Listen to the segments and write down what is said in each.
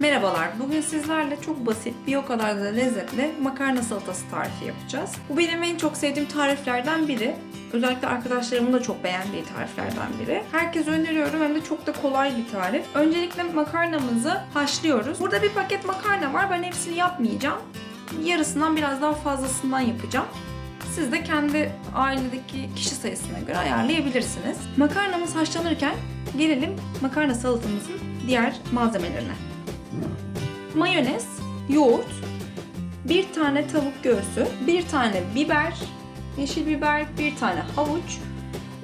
Merhabalar, bugün sizlerle çok basit, bir o kadar da lezzetli makarna salatası tarifi yapacağız. Bu benim en çok sevdiğim tariflerden biri. Özellikle arkadaşlarımın da çok beğendiği tariflerden biri. Herkese öneriyorum hem de çok da kolay bir tarif. Öncelikle makarnamızı haşlıyoruz. Burada bir paket makarna var, ben hepsini yapmayacağım. Yarısından biraz daha fazlasından yapacağım. Siz de kendi ailedeki kişi sayısına göre ayarlayabilirsiniz. Makarnamız haşlanırken gelelim makarna salatamızın diğer malzemelerine mayonez, yoğurt, bir tane tavuk göğsü, bir tane biber, yeşil biber, bir tane havuç,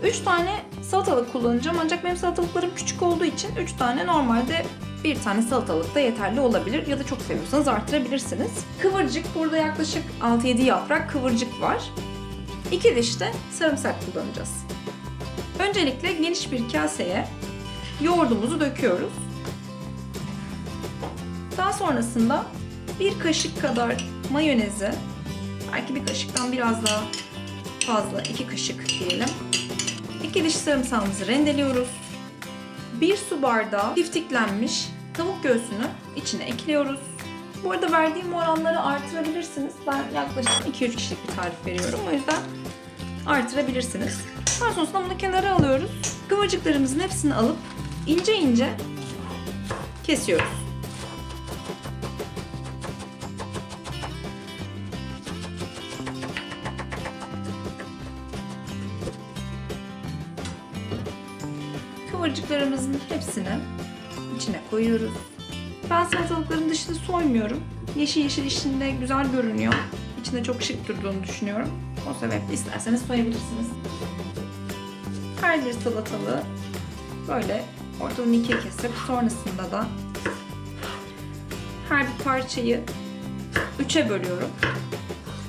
üç tane salatalık kullanacağım ancak benim salatalıklarım küçük olduğu için üç tane normalde bir tane salatalık da yeterli olabilir ya da çok seviyorsanız artırabilirsiniz. Kıvırcık burada yaklaşık 6-7 yaprak kıvırcık var. İki diş de sarımsak kullanacağız. Öncelikle geniş bir kaseye yoğurdumuzu döküyoruz. Sonrasında bir kaşık kadar mayonezi, belki bir kaşıktan biraz daha fazla, iki kaşık diyelim. İki diş sarımsağımızı rendeliyoruz. Bir su bardağı tiftiklenmiş tavuk göğsünü içine ekliyoruz. Bu arada verdiğim oranları artırabilirsiniz. Ben yaklaşık 2-3 kişilik bir tarif veriyorum. O yüzden artırabilirsiniz. Daha sonrasında bunu kenara alıyoruz. Kıvırcıklarımızın hepsini alıp ince ince kesiyoruz. Kıvırcıklarımızın hepsini içine koyuyoruz. Ben salatalıkların dışını soymuyorum. Yeşil yeşil içinde güzel görünüyor. İçinde çok şık durduğunu düşünüyorum. O sebeple isterseniz soyabilirsiniz. Her bir salatalığı böyle ortadan ikiye kesip sonrasında da her bir parçayı üçe bölüyorum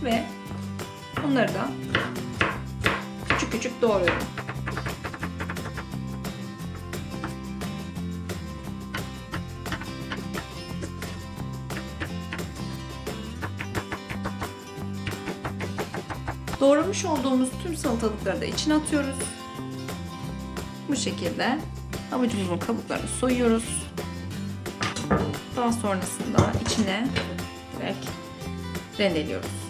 ve onları da küçük küçük doğruyorum. Doğramış olduğumuz tüm salatalıkları da içine atıyoruz. Bu şekilde havucumuzun kabuklarını soyuyoruz. Daha sonrasında içine direkt rendeliyoruz.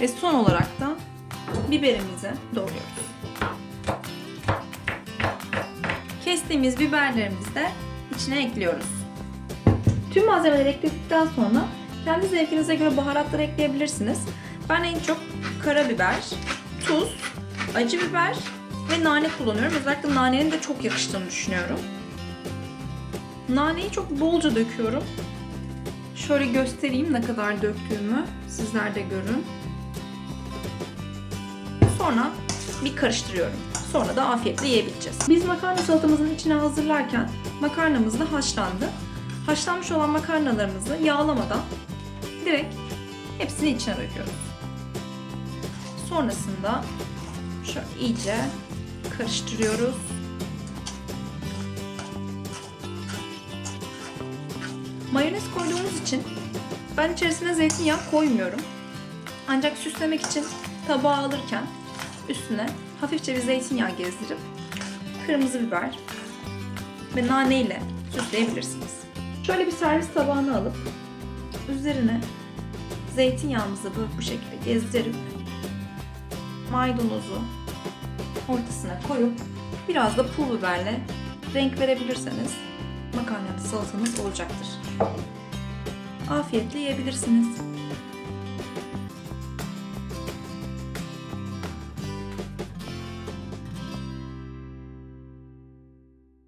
Ve son olarak da biberimizi doğruyoruz. Kestiğimiz biberlerimizi de içine ekliyoruz. Tüm malzemeleri ekledikten sonra kendi zevkinize göre baharatlar ekleyebilirsiniz. Ben en çok karabiber, tuz, acı biber ve nane kullanıyorum. Özellikle nanenin de çok yakıştığını düşünüyorum. Naneyi çok bolca döküyorum. Şöyle göstereyim ne kadar döktüğümü. Sizler de görün. Sonra bir karıştırıyorum. Sonra da afiyetle yiyebileceğiz. Biz makarna salatamızın içine hazırlarken makarnamız da haşlandı. Haşlanmış olan makarnalarımızı yağlamadan direkt hepsini içine döküyoruz. Sonrasında şöyle iyice karıştırıyoruz. Mayonez koyduğumuz için ben içerisine zeytinyağı koymuyorum. Ancak süslemek için tabağa alırken üstüne hafifçe bir zeytinyağı gezdirip kırmızı biber ve nane ile süsleyebilirsiniz. Şöyle bir servis tabağına alıp üzerine zeytinyağımızı böyle bu şekilde gezdirip maydanozu ortasına koyup biraz da pul biberle renk verebilirseniz makarnalı salatanız olacaktır. Afiyetle yiyebilirsiniz.